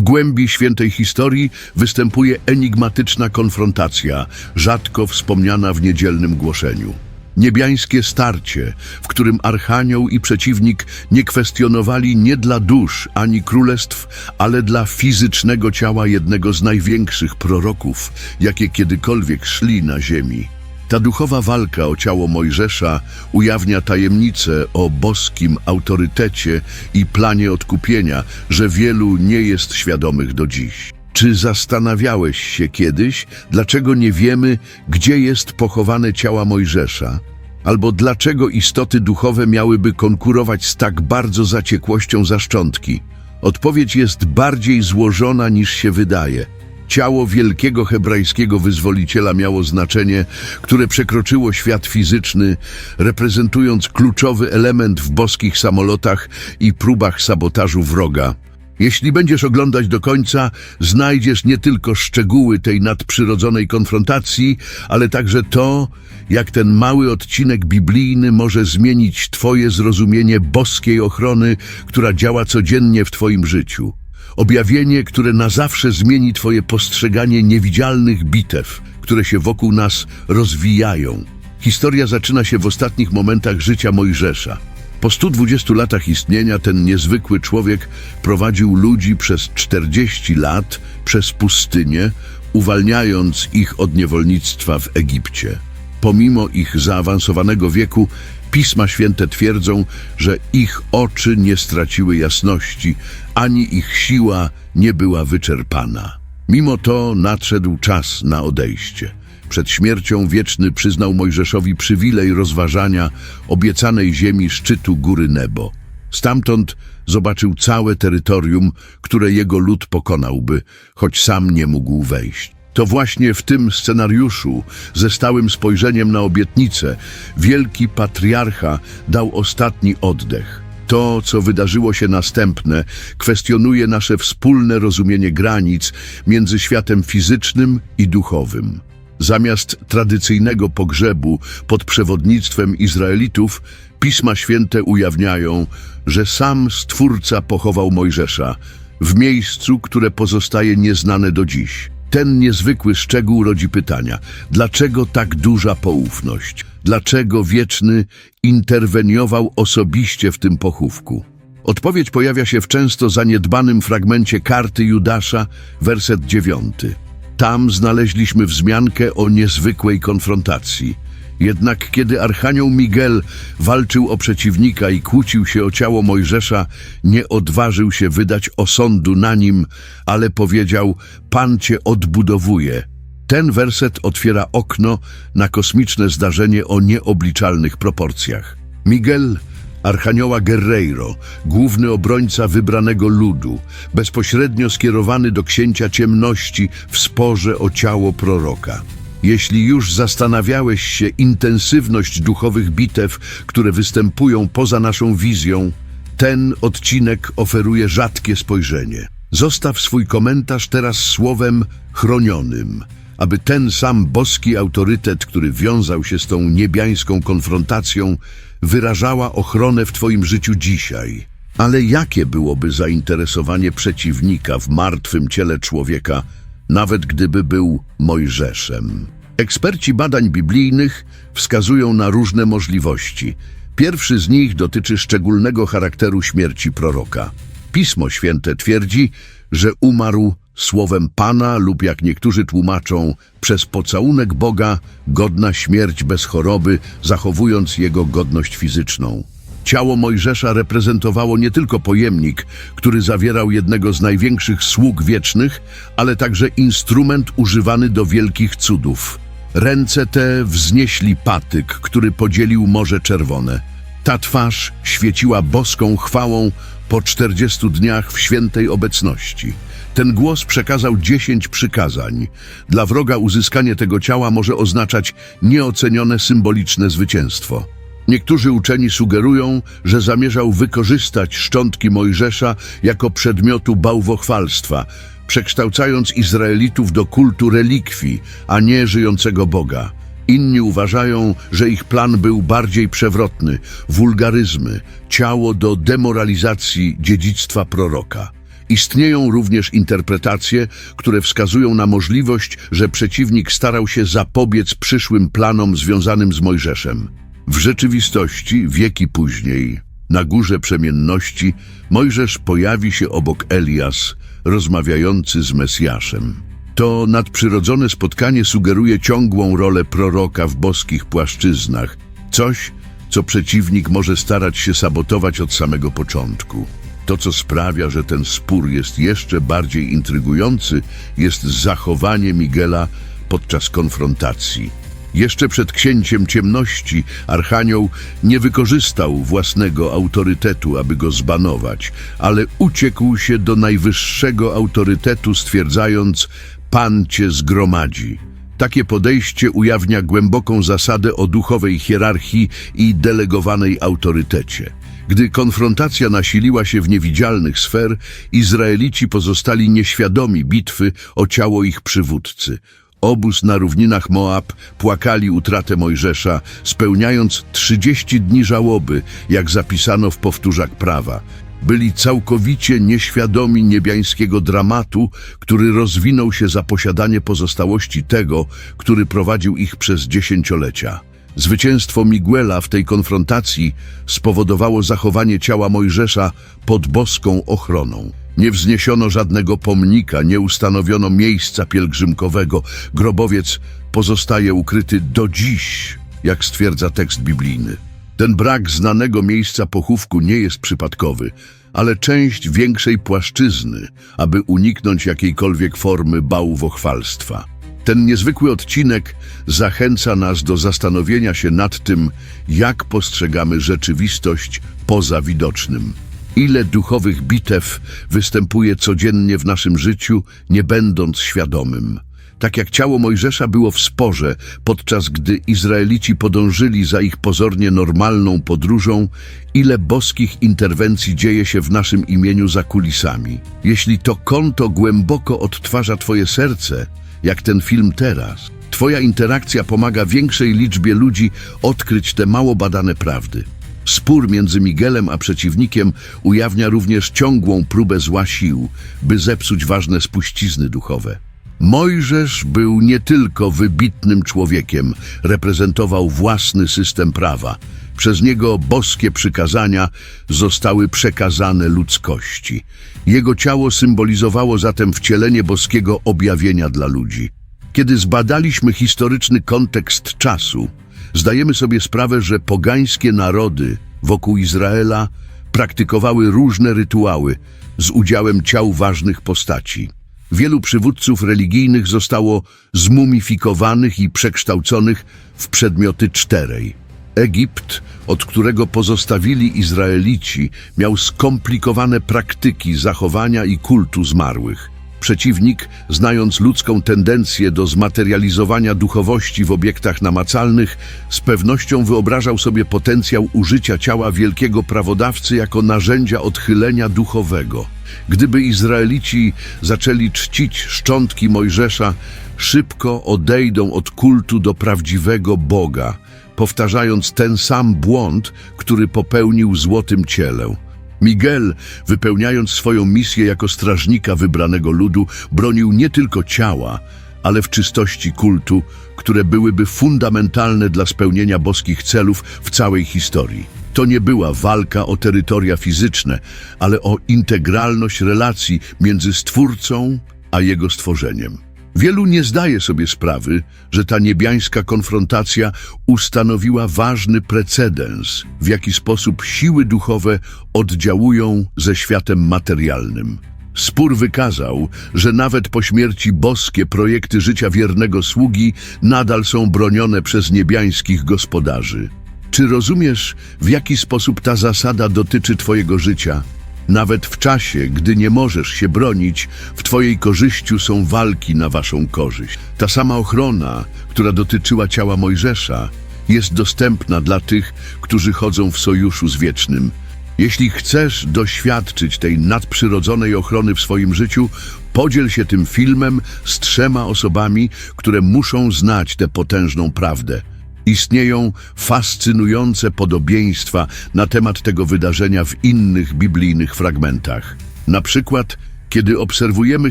W głębi świętej historii występuje enigmatyczna konfrontacja, rzadko wspomniana w niedzielnym głoszeniu. Niebiańskie starcie, w którym archanioł i przeciwnik nie kwestionowali nie dla dusz ani królestw, ale dla fizycznego ciała jednego z największych proroków, jakie kiedykolwiek szli na ziemi. Ta duchowa walka o ciało Mojżesza ujawnia tajemnicę o boskim autorytecie i planie odkupienia, że wielu nie jest świadomych do dziś. Czy zastanawiałeś się kiedyś, dlaczego nie wiemy, gdzie jest pochowane ciała Mojżesza? Albo dlaczego istoty duchowe miałyby konkurować z tak bardzo zaciekłością za szczątki? Odpowiedź jest bardziej złożona niż się wydaje. Ciało wielkiego hebrajskiego wyzwoliciela miało znaczenie, które przekroczyło świat fizyczny, reprezentując kluczowy element w boskich samolotach i próbach sabotażu wroga. Jeśli będziesz oglądać do końca, znajdziesz nie tylko szczegóły tej nadprzyrodzonej konfrontacji, ale także to, jak ten mały odcinek biblijny może zmienić Twoje zrozumienie boskiej ochrony, która działa codziennie w Twoim życiu. Objawienie, które na zawsze zmieni Twoje postrzeganie niewidzialnych bitew, które się wokół nas rozwijają. Historia zaczyna się w ostatnich momentach życia Mojżesza. Po 120 latach istnienia ten niezwykły człowiek prowadził ludzi przez 40 lat przez pustynię, uwalniając ich od niewolnictwa w Egipcie. Pomimo ich zaawansowanego wieku, Pisma Święte twierdzą, że ich oczy nie straciły jasności, ani ich siła nie była wyczerpana. Mimo to nadszedł czas na odejście. Przed śmiercią wieczny przyznał Mojżeszowi przywilej rozważania obiecanej ziemi szczytu góry Nebo. Stamtąd zobaczył całe terytorium, które jego lud pokonałby, choć sam nie mógł wejść. To właśnie w tym scenariuszu, ze stałym spojrzeniem na obietnicę, wielki patriarcha dał ostatni oddech. To, co wydarzyło się następne, kwestionuje nasze wspólne rozumienie granic między światem fizycznym i duchowym. Zamiast tradycyjnego pogrzebu pod przewodnictwem Izraelitów, Pisma Święte ujawniają, że sam Stwórca pochował Mojżesza w miejscu, które pozostaje nieznane do dziś. Ten niezwykły szczegół rodzi pytania, dlaczego tak duża poufność? Dlaczego Wieczny interweniował osobiście w tym pochówku? Odpowiedź pojawia się w często zaniedbanym fragmencie karty Judasza, werset dziewiąty. Tam znaleźliśmy wzmiankę o niezwykłej konfrontacji. Jednak kiedy Archanioł Miguel walczył o przeciwnika i kłócił się o ciało Mojżesza, nie odważył się wydać osądu na nim, ale powiedział, Pan cię odbudowuje. Ten werset otwiera okno na kosmiczne zdarzenie o nieobliczalnych proporcjach. Miguel Archanioła Guerreiro, główny obrońca wybranego ludu, bezpośrednio skierowany do księcia ciemności w sporze o ciało proroka. Jeśli już zastanawiałeś się intensywność duchowych bitew, które występują poza naszą wizją, ten odcinek oferuje rzadkie spojrzenie. Zostaw swój komentarz teraz słowem chronionym, aby ten sam boski autorytet, który wiązał się z tą niebiańską konfrontacją, wyrażała ochronę w Twoim życiu dzisiaj. Ale jakie byłoby zainteresowanie przeciwnika w martwym ciele człowieka, nawet gdyby był Mojżeszem? Eksperci badań biblijnych wskazują na różne możliwości. Pierwszy z nich dotyczy szczególnego charakteru śmierci proroka. Pismo Święte twierdzi, że umarł słowem Pana lub jak niektórzy tłumaczą, przez pocałunek Boga, godna śmierć bez choroby, zachowując jego godność fizyczną. Ciało Mojżesza reprezentowało nie tylko pojemnik, który zawierał jednego z największych sług wiecznych, ale także instrument używany do wielkich cudów. Ręce te wznieśli patyk, który podzielił Morze Czerwone. Ta twarz świeciła boską chwałą po czterdziestu dniach w świętej obecności. Ten głos przekazał dziesięć przykazań. Dla wroga uzyskanie tego ciała może oznaczać nieocenione symboliczne zwycięstwo. Niektórzy uczeni sugerują, że zamierzał wykorzystać szczątki Mojżesza jako przedmiotu bałwochwalstwa, przekształcając Izraelitów do kultu relikwii, a nie żyjącego Boga. Inni uważają, że ich plan był bardziej przewrotny, wulgaryzmy, ciało do demoralizacji dziedzictwa proroka. Istnieją również interpretacje, które wskazują na możliwość, że przeciwnik starał się zapobiec przyszłym planom związanym z Mojżeszem. W rzeczywistości, wieki później, na górze przemienności, Mojżesz pojawi się obok Elias, rozmawiający z Mesjaszem. To nadprzyrodzone spotkanie sugeruje ciągłą rolę proroka w boskich płaszczyznach, coś, co przeciwnik może starać się sabotować od samego początku. To, co sprawia, że ten spór jest jeszcze bardziej intrygujący, jest zachowanie Miguela podczas konfrontacji. Jeszcze przed księciem ciemności Archanioł nie wykorzystał własnego autorytetu, aby go zbanować, ale uciekł się do najwyższego autorytetu, stwierdzając: Pan cię zgromadzi. Takie podejście ujawnia głęboką zasadę o duchowej hierarchii i delegowanej autorytecie. Gdy konfrontacja nasiliła się w niewidzialnych sfer, Izraelici pozostali nieświadomi bitwy o ciało ich przywódcy. Obóz na równinach Moab płakali utratę Mojżesza, spełniając 30 dni żałoby, jak zapisano w powtórzach prawa. Byli całkowicie nieświadomi niebiańskiego dramatu, który rozwinął się za posiadanie pozostałości tego, który prowadził ich przez dziesięciolecia. Zwycięstwo Miguela w tej konfrontacji spowodowało zachowanie ciała Mojżesza pod boską ochroną. Nie wzniesiono żadnego pomnika, nie ustanowiono miejsca pielgrzymkowego. Grobowiec pozostaje ukryty do dziś, jak stwierdza tekst biblijny. Ten brak znanego miejsca pochówku nie jest przypadkowy, ale część większej płaszczyzny, aby uniknąć jakiejkolwiek formy bałwochwalstwa. Ten niezwykły odcinek zachęca nas do zastanowienia się nad tym, jak postrzegamy rzeczywistość poza widocznym. Ile duchowych bitew występuje codziennie w naszym życiu, nie będąc świadomym. Tak jak ciało Mojżesza było w sporze, podczas gdy Izraelici podążyli za ich pozornie normalną podróżą, ile boskich interwencji dzieje się w naszym imieniu za kulisami. Jeśli to konto głęboko odtwarza Twoje serce, jak ten film teraz, Twoja interakcja pomaga większej liczbie ludzi odkryć te mało badane prawdy. Spór między Miguelem a przeciwnikiem ujawnia również ciągłą próbę zła sił, by zepsuć ważne spuścizny duchowe. Mojżesz był nie tylko wybitnym człowiekiem, reprezentował własny system prawa. Przez niego boskie przykazania zostały przekazane ludzkości. Jego ciało symbolizowało zatem wcielenie boskiego objawienia dla ludzi. Kiedy zbadaliśmy historyczny kontekst czasu, zdajemy sobie sprawę, że pogańskie narody wokół Izraela praktykowały różne rytuały z udziałem ciał ważnych postaci. Wielu przywódców religijnych zostało zmumifikowanych i przekształconych w przedmioty czterej. Egipt, od którego pozostawili Izraelici, miał skomplikowane praktyki zachowania i kultu zmarłych. Przeciwnik, znając ludzką tendencję do zmaterializowania duchowości w obiektach namacalnych, z pewnością wyobrażał sobie potencjał użycia ciała wielkiego prawodawcy jako narzędzia odchylenia duchowego. Gdyby Izraelici zaczęli czcić szczątki Mojżesza, szybko odejdą od kultu do prawdziwego Boga, powtarzając ten sam błąd, który popełnił złotym ciele. Miguel, wypełniając swoją misję jako strażnika wybranego ludu, bronił nie tylko ciała, ale w czystości kultu, które byłyby fundamentalne dla spełnienia boskich celów w całej historii. To nie była walka o terytoria fizyczne, ale o integralność relacji między Stwórcą a Jego stworzeniem. Wielu nie zdaje sobie sprawy, że ta niebiańska konfrontacja ustanowiła ważny precedens, w jaki sposób siły duchowe oddziałują ze światem materialnym. Spór wykazał, że nawet po śmierci boskie projekty życia wiernego sługi nadal są bronione przez niebiańskich gospodarzy. Czy rozumiesz, w jaki sposób ta zasada dotyczy Twojego życia? Nawet w czasie, gdy nie możesz się bronić, w Twojej korzyściu są walki na Waszą korzyść. Ta sama ochrona, która dotyczyła ciała Mojżesza, jest dostępna dla tych, którzy chodzą w sojuszu z wiecznym. Jeśli chcesz doświadczyć tej nadprzyrodzonej ochrony w swoim życiu, podziel się tym filmem z trzema osobami, które muszą znać tę potężną prawdę. Istnieją fascynujące podobieństwa na temat tego wydarzenia w innych biblijnych fragmentach. Na przykład Kiedy obserwujemy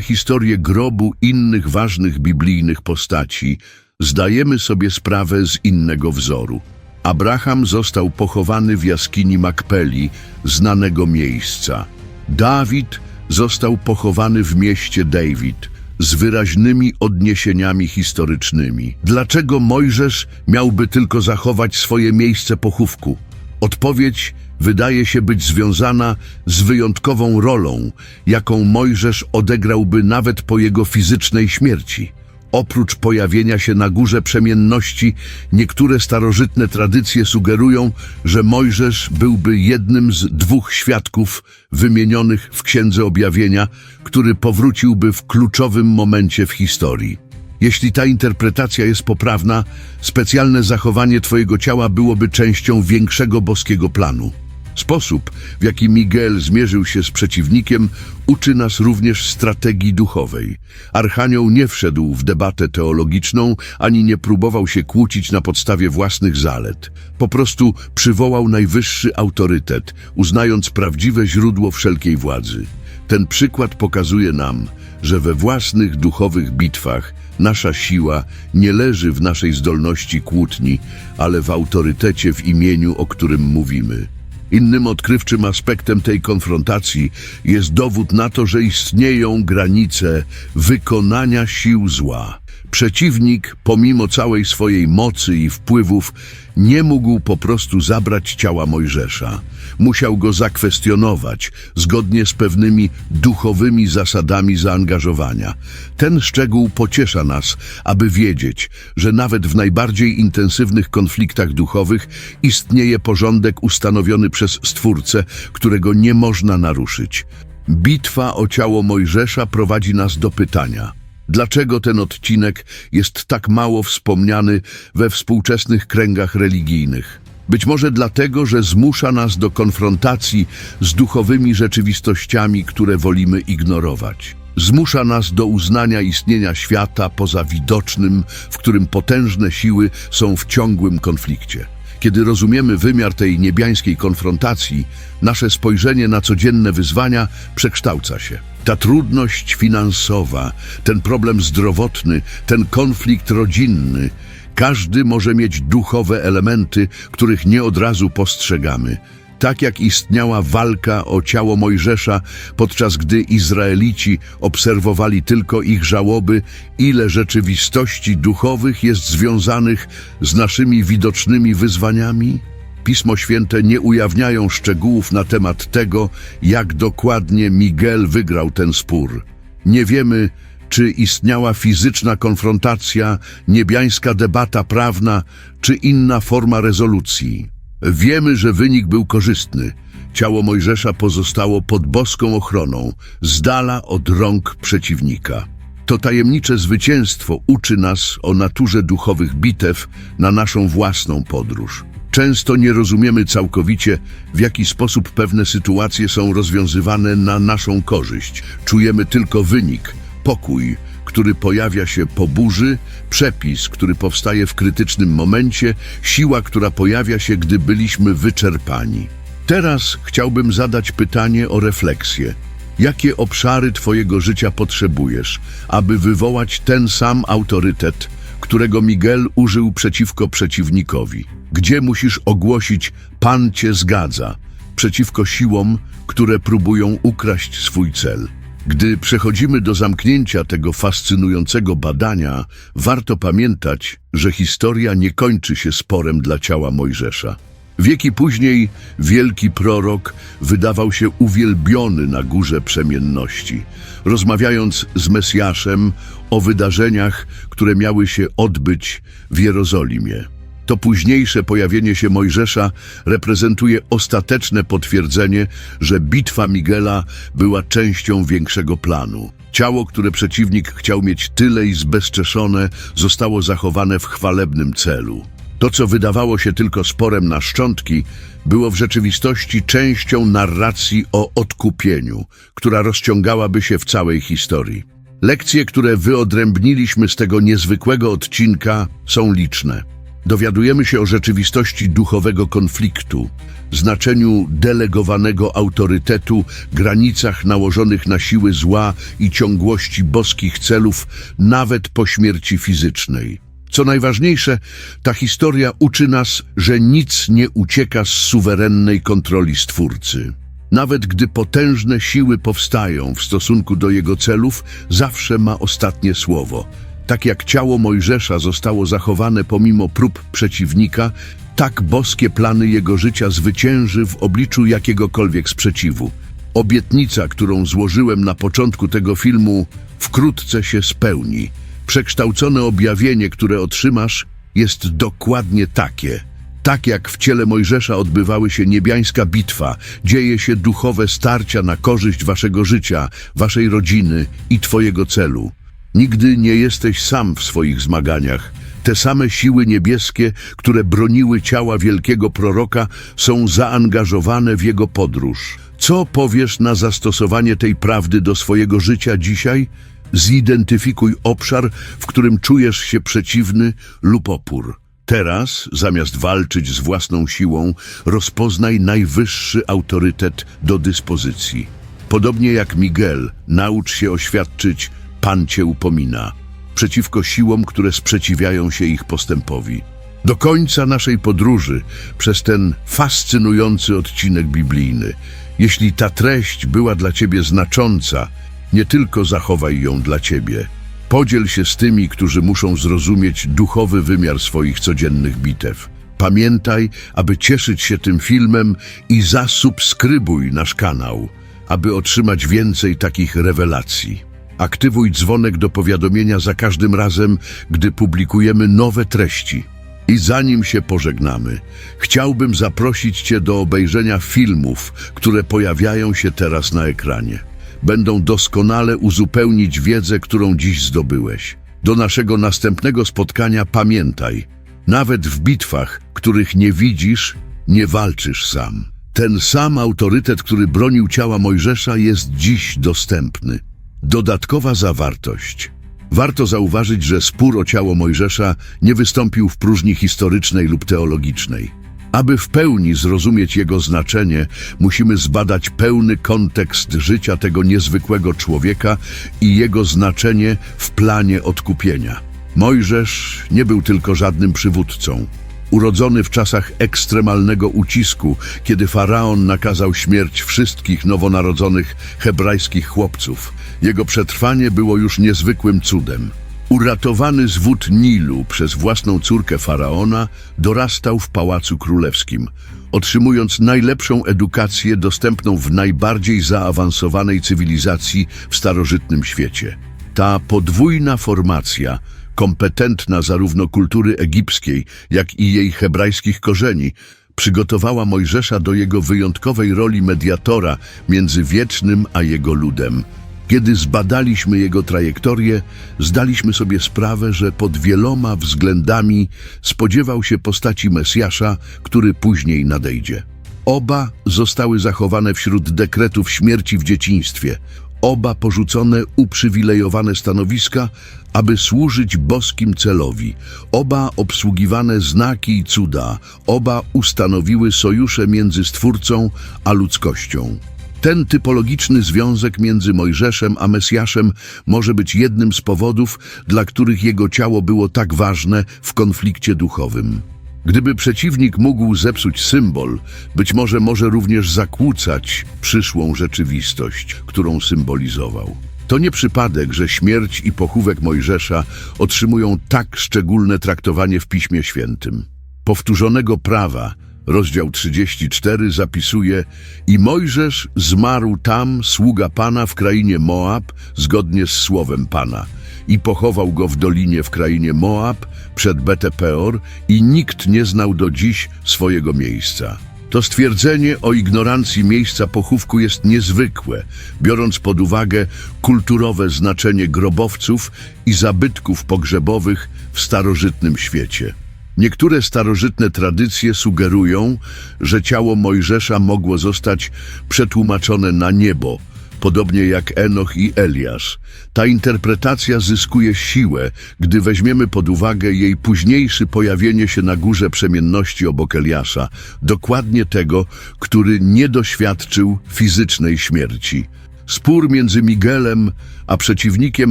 historię grobu innych ważnych biblijnych postaci, zdajemy sobie sprawę z innego wzoru. Abraham został pochowany w jaskini Makpeli, znanego miejsca. Dawid został pochowany w mieście David, z wyraźnymi odniesieniami historycznymi. Dlaczego Mojżesz miałby tylko zachować swoje miejsce pochówku? Odpowiedź wydaje się być związana z wyjątkową rolą, jaką Mojżesz odegrałby nawet po jego fizycznej śmierci. Oprócz pojawienia się na górze przemienności, niektóre starożytne tradycje sugerują, że Mojżesz byłby jednym z dwóch świadków wymienionych w Księdze Objawienia, który powróciłby w kluczowym momencie w historii. Jeśli ta interpretacja jest poprawna, specjalne zachowanie Twojego ciała byłoby częścią większego boskiego planu. Sposób, w jaki Miguel zmierzył się z przeciwnikiem, uczy nas również strategii duchowej. Archanioł nie wszedł w debatę teologiczną, ani nie próbował się kłócić na podstawie własnych zalet. Po prostu przywołał najwyższy autorytet, uznając prawdziwe źródło wszelkiej władzy. Ten przykład pokazuje nam, że we własnych duchowych bitwach nasza siła nie leży w naszej zdolności kłótni, ale w autorytecie w imieniu, o którym mówimy. Innym odkrywczym aspektem tej konfrontacji jest dowód na to, że istnieją granice wykonania sił zła. Przeciwnik, pomimo całej swojej mocy i wpływów, nie mógł po prostu zabrać ciała Mojżesza. Musiał go zakwestionować, zgodnie z pewnymi duchowymi zasadami zaangażowania. Ten szczegół pociesza nas, aby wiedzieć, że nawet w najbardziej intensywnych konfliktach duchowych istnieje porządek ustanowiony przez Stwórcę, którego nie można naruszyć. Bitwa o ciało Mojżesza prowadzi nas do pytania – Dlaczego ten odcinek jest tak mało wspomniany we współczesnych kręgach religijnych? Być może dlatego, że zmusza nas do konfrontacji z duchowymi rzeczywistościami, które wolimy ignorować. Zmusza nas do uznania istnienia świata poza widocznym, w którym potężne siły są w ciągłym konflikcie. Kiedy rozumiemy wymiar tej niebiańskiej konfrontacji, nasze spojrzenie na codzienne wyzwania przekształca się. Ta trudność finansowa, ten problem zdrowotny, ten konflikt rodzinny, każdy może mieć duchowe elementy, których nie od razu postrzegamy. Tak jak istniała walka o ciało Mojżesza, podczas gdy Izraelici obserwowali tylko ich żałoby, ile rzeczywistości duchowych jest związanych z naszymi widocznymi wyzwaniami? Pismo Święte nie ujawniają szczegółów na temat tego, jak dokładnie Miguel wygrał ten spór. Nie wiemy, czy istniała fizyczna konfrontacja, niebiańska debata prawna, czy inna forma rezolucji. Wiemy, że wynik był korzystny. Ciało Mojżesza pozostało pod boską ochroną, z dala od rąk przeciwnika. To tajemnicze zwycięstwo uczy nas o naturze duchowych bitew na naszą własną podróż. Często nie rozumiemy całkowicie, w jaki sposób pewne sytuacje są rozwiązywane na naszą korzyść. Czujemy tylko wynik, pokój, który pojawia się po burzy, przepis, który powstaje w krytycznym momencie, siła, która pojawia się, gdy byliśmy wyczerpani. Teraz chciałbym zadać pytanie o refleksję. Jakie obszary Twojego życia potrzebujesz, aby wywołać ten sam autorytet, którego Miguel użył przeciwko przeciwnikowi? Gdzie musisz ogłosić Pan Cię zgadza przeciwko siłom, które próbują ukraść swój cel? Gdy przechodzimy do zamknięcia tego fascynującego badania, warto pamiętać, że historia nie kończy się sporem dla ciała Mojżesza. Wieki później wielki prorok wydawał się uwielbiony na górze przemienności, rozmawiając z Mesjaszem o wydarzeniach, które miały się odbyć w Jerozolimie. To późniejsze pojawienie się Mojżesza reprezentuje ostateczne potwierdzenie, że bitwa Miguela była częścią większego planu. Ciało, które przeciwnik chciał mieć tyle i zbezczeszone, zostało zachowane w chwalebnym celu. To, co wydawało się tylko sporem na szczątki, było w rzeczywistości częścią narracji o odkupieniu, która rozciągałaby się w całej historii. Lekcje, które wyodrębniliśmy z tego niezwykłego odcinka, są liczne. Dowiadujemy się o rzeczywistości duchowego konfliktu, znaczeniu delegowanego autorytetu, granicach nałożonych na siły zła i ciągłości boskich celów nawet po śmierci fizycznej. Co najważniejsze, ta historia uczy nas, że nic nie ucieka z suwerennej kontroli Stwórcy. Nawet gdy potężne siły powstają w stosunku do jego celów, zawsze ma ostatnie słowo. Tak jak ciało Mojżesza zostało zachowane pomimo prób przeciwnika, tak boskie plany jego życia zwycięży w obliczu jakiegokolwiek sprzeciwu. Obietnica, którą złożyłem na początku tego filmu, wkrótce się spełni. Przekształcone objawienie, które otrzymasz, jest dokładnie takie. Tak jak w ciele Mojżesza odbywały się niebiańska bitwa, dzieje się duchowe starcia na korzyść waszego życia, waszej rodziny i twojego celu. Nigdy nie jesteś sam w swoich zmaganiach. Te same siły niebieskie, które broniły ciała wielkiego proroka, są zaangażowane w jego podróż. Co powiesz na zastosowanie tej prawdy do swojego życia dzisiaj? Zidentyfikuj obszar, w którym czujesz się przeciwny lub opór. Teraz, zamiast walczyć z własną siłą, rozpoznaj najwyższy autorytet do dyspozycji. Podobnie jak Miguel, naucz się oświadczyć Pan Cię upomina, przeciwko siłom, które sprzeciwiają się ich postępowi. Do końca naszej podróży, przez ten fascynujący odcinek biblijny, jeśli ta treść była dla Ciebie znacząca, nie tylko zachowaj ją dla Ciebie. Podziel się z tymi, którzy muszą zrozumieć duchowy wymiar swoich codziennych bitew. Pamiętaj, aby cieszyć się tym filmem i zasubskrybuj nasz kanał, aby otrzymać więcej takich rewelacji. Aktywuj dzwonek do powiadomienia za każdym razem, gdy publikujemy nowe treści. I zanim się pożegnamy, chciałbym zaprosić Cię do obejrzenia filmów, które pojawiają się teraz na ekranie. Będą doskonale uzupełnić wiedzę, którą dziś zdobyłeś. Do naszego następnego spotkania pamiętaj, nawet w bitwach, których nie widzisz, nie walczysz sam. Ten sam autorytet, który bronił ciała Mojżesza, jest dziś dostępny. Dodatkowa zawartość. Warto zauważyć, że spór o ciało Mojżesza nie wystąpił w próżni historycznej lub teologicznej. Aby w pełni zrozumieć jego znaczenie, musimy zbadać pełny kontekst życia tego niezwykłego człowieka i jego znaczenie w planie odkupienia. Mojżesz nie był tylko żadnym przywódcą. Urodzony w czasach ekstremalnego ucisku, kiedy faraon nakazał śmierć wszystkich nowonarodzonych hebrajskich chłopców, jego przetrwanie było już niezwykłym cudem. Uratowany z wód Nilu przez własną córkę faraona, dorastał w pałacu królewskim, otrzymując najlepszą edukację dostępną w najbardziej zaawansowanej cywilizacji w starożytnym świecie. Ta podwójna formacja, kompetentna zarówno kultury egipskiej, jak i jej hebrajskich korzeni, przygotowała Mojżesza do jego wyjątkowej roli mediatora między wiecznym a jego ludem. Kiedy zbadaliśmy jego trajektorię, zdaliśmy sobie sprawę, że pod wieloma względami spodziewał się postaci Mesjasza, który później nadejdzie. Oba zostały zachowane wśród dekretów śmierci w dzieciństwie, oba porzucone uprzywilejowane stanowiska, aby służyć boskim celowi, oba obsługiwane znaki i cuda, oba ustanowiły sojusze między Stwórcą a ludzkością. Ten typologiczny związek między Mojżeszem a Mesjaszem może być jednym z powodów, dla których jego ciało było tak ważne w konflikcie duchowym. Gdyby przeciwnik mógł zepsuć symbol, być może może również zakłócać przyszłą rzeczywistość, którą symbolizował. To nie przypadek, że śmierć i pochówek Mojżesza otrzymują tak szczególne traktowanie w Piśmie Świętym. Powtórzonego prawa, rozdział 34 zapisuje I Mojżesz zmarł tam, sługa Pana w krainie Moab, zgodnie z słowem Pana i pochował go w dolinie w krainie Moab przed Betepeor i nikt nie znał do dziś swojego miejsca. To stwierdzenie o ignorancji miejsca pochówku jest niezwykłe, biorąc pod uwagę kulturowe znaczenie grobowców i zabytków pogrzebowych w starożytnym świecie. Niektóre starożytne tradycje sugerują, że ciało Mojżesza mogło zostać przetłumaczone na niebo, podobnie jak Enoch i Eliasz. Ta interpretacja zyskuje siłę, gdy weźmiemy pod uwagę jej późniejsze pojawienie się na górze przemienności obok Eliasza, dokładnie tego, który nie doświadczył fizycznej śmierci. Spór między Miguelem a przeciwnikiem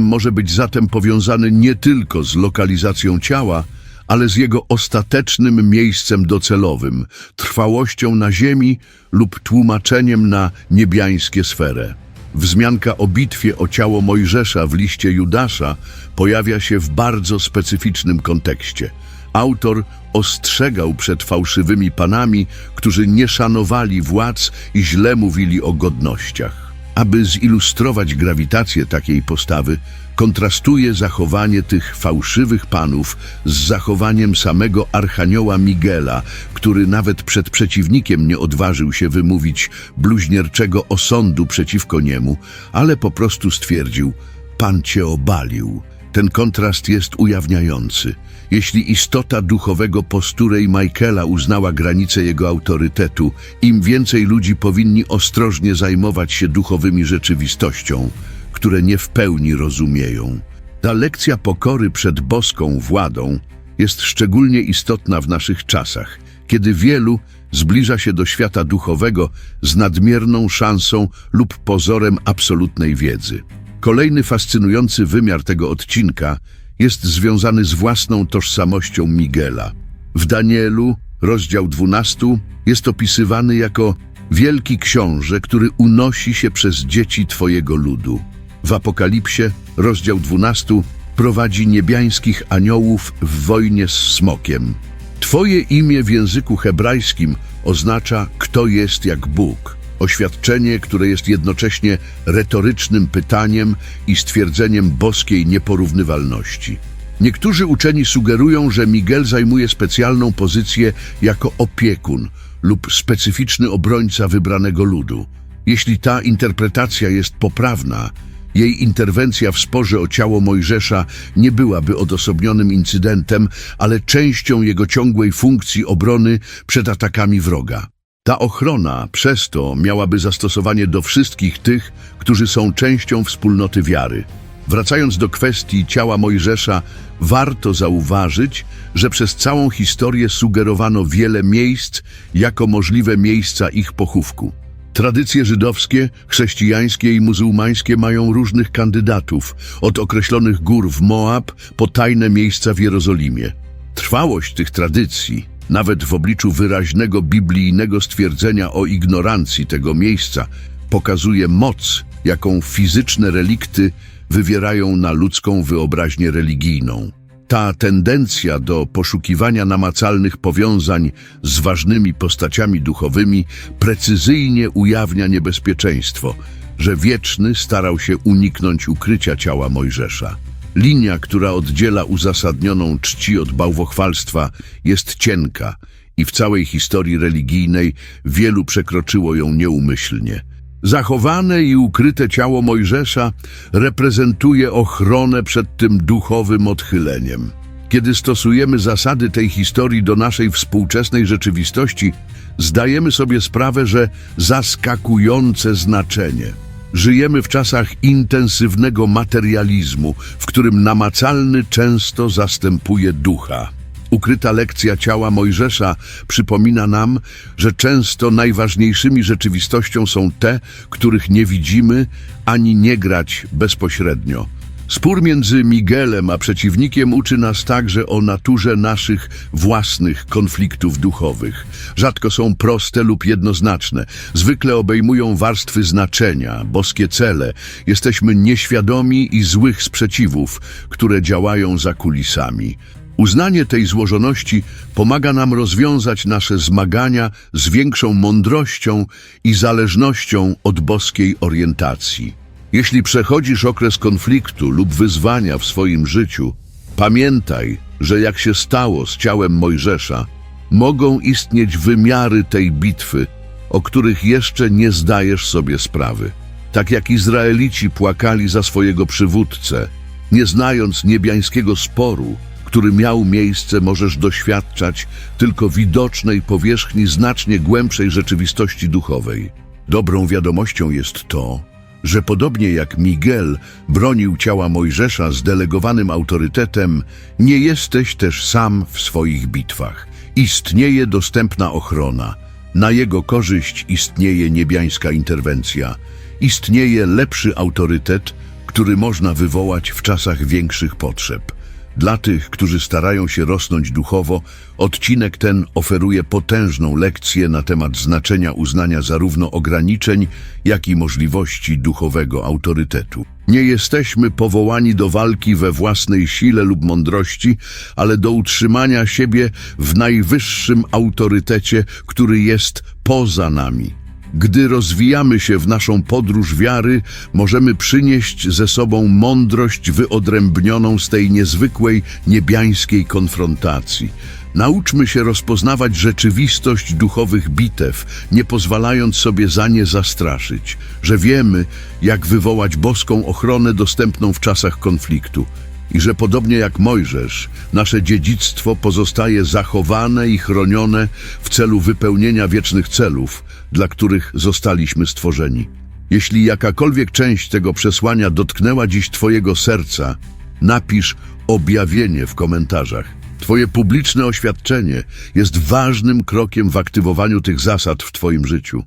może być zatem powiązany nie tylko z lokalizacją ciała, ale z jego ostatecznym miejscem docelowym, trwałością na ziemi lub tłumaczeniem na niebiańskie sferę. Wzmianka o bitwie o ciało Mojżesza w liście Judasza pojawia się w bardzo specyficznym kontekście. Autor ostrzegał przed fałszywymi panami, którzy nie szanowali władz i źle mówili o godnościach. Aby zilustrować grawitację takiej postawy, kontrastuje zachowanie tych fałszywych panów z zachowaniem samego archanioła Miguela, który nawet przed przeciwnikiem nie odważył się wymówić bluźnierczego osądu przeciwko niemu, ale po prostu stwierdził: Pan cię obalił. Ten kontrast jest ujawniający. Jeśli istota duchowego posturej Michaela uznała granice jego autorytetu, im więcej ludzi powinni ostrożnie zajmować się duchowymi rzeczywistością, które nie w pełni rozumieją. Ta lekcja pokory przed boską władą jest szczególnie istotna w naszych czasach, kiedy wielu zbliża się do świata duchowego z nadmierną szansą lub pozorem absolutnej wiedzy. Kolejny fascynujący wymiar tego odcinka jest związany z własną tożsamością Miguela. W Danielu, rozdział 12, jest opisywany jako wielki książę, który unosi się przez dzieci Twojego ludu. W Apokalipsie, rozdział 12, prowadzi niebiańskich aniołów w wojnie z smokiem. Twoje imię w języku hebrajskim oznacza kto jest jak Bóg. Oświadczenie, które jest jednocześnie retorycznym pytaniem i stwierdzeniem boskiej nieporównywalności. Niektórzy uczeni sugerują, że Miguel zajmuje specjalną pozycję jako opiekun lub specyficzny obrońca wybranego ludu. Jeśli ta interpretacja jest poprawna, jej interwencja w sporze o ciało Mojżesza nie byłaby odosobnionym incydentem, ale częścią jego ciągłej funkcji obrony przed atakami wroga. Ta ochrona przez to miałaby zastosowanie do wszystkich tych, którzy są częścią wspólnoty wiary. Wracając do kwestii ciała Mojżesza, warto zauważyć, że przez całą historię sugerowano wiele miejsc jako możliwe miejsca ich pochówku. Tradycje żydowskie, chrześcijańskie i muzułmańskie mają różnych kandydatów, od określonych gór w Moab po tajne miejsca w Jerozolimie. Trwałość tych tradycji, nawet w obliczu wyraźnego biblijnego stwierdzenia o ignorancji tego miejsca, pokazuje moc, jaką fizyczne relikty wywierają na ludzką wyobraźnię religijną. Ta tendencja do poszukiwania namacalnych powiązań z ważnymi postaciami duchowymi precyzyjnie ujawnia niebezpieczeństwo, że Wieczny starał się uniknąć ukrycia ciała Mojżesza. Linia, która oddziela uzasadnioną czci od bałwochwalstwa, jest cienka i w całej historii religijnej wielu przekroczyło ją nieumyślnie. Zachowane i ukryte ciało Mojżesza reprezentuje ochronę przed tym duchowym odchyleniem. Kiedy stosujemy zasady tej historii do naszej współczesnej rzeczywistości, zdajemy sobie sprawę, że zaskakujące znaczenie. Żyjemy w czasach intensywnego materializmu, w którym namacalny często zastępuje ducha. Ukryta lekcja ciała Mojżesza przypomina nam, że często najważniejszymi rzeczywistością są te, których nie widzimy ani nie grać bezpośrednio. Spór między Miguelem a przeciwnikiem uczy nas także o naturze naszych własnych konfliktów duchowych. Rzadko są proste lub jednoznaczne. Zwykle obejmują warstwy znaczenia, boskie cele. Jesteśmy nieświadomi i złych sprzeciwów, które działają za kulisami. Uznanie tej złożoności pomaga nam rozwiązać nasze zmagania z większą mądrością i zależnością od boskiej orientacji. Jeśli przechodzisz okres konfliktu lub wyzwania w swoim życiu, pamiętaj, że jak się stało z ciałem Mojżesza, mogą istnieć wymiary tej bitwy, o których jeszcze nie zdajesz sobie sprawy. Tak jak Izraelici płakali za swojego przywódcę, nie znając niebiańskiego sporu, który miał miejsce, możesz doświadczać tylko widocznej powierzchni znacznie głębszej rzeczywistości duchowej. Dobrą wiadomością jest to, że podobnie jak Miguel bronił ciała Mojżesza z delegowanym autorytetem, nie jesteś też sam w swoich bitwach. Istnieje dostępna ochrona. Na jego korzyść istnieje niebiańska interwencja. Istnieje lepszy autorytet, który można wywołać w czasach większych potrzeb. Dla tych, którzy starają się rosnąć duchowo, odcinek ten oferuje potężną lekcję na temat znaczenia uznania zarówno ograniczeń, jak i możliwości duchowego autorytetu. Nie jesteśmy powołani do walki we własnej sile lub mądrości, ale do utrzymania siebie w najwyższym autorytecie, który jest poza nami. Gdy rozwijamy się w naszą podróż wiary, możemy przynieść ze sobą mądrość wyodrębnioną z tej niezwykłej niebiańskiej konfrontacji. Nauczmy się rozpoznawać rzeczywistość duchowych bitew, nie pozwalając sobie za nie zastraszyć, że wiemy, jak wywołać boską ochronę dostępną w czasach konfliktu i że podobnie jak Mojżesz, nasze dziedzictwo pozostaje zachowane i chronione w celu wypełnienia wiecznych celów, dla których zostaliśmy stworzeni. Jeśli jakakolwiek część tego przesłania dotknęła dziś Twojego serca, napisz objawienie w komentarzach. Twoje publiczne oświadczenie jest ważnym krokiem w aktywowaniu tych zasad w Twoim życiu.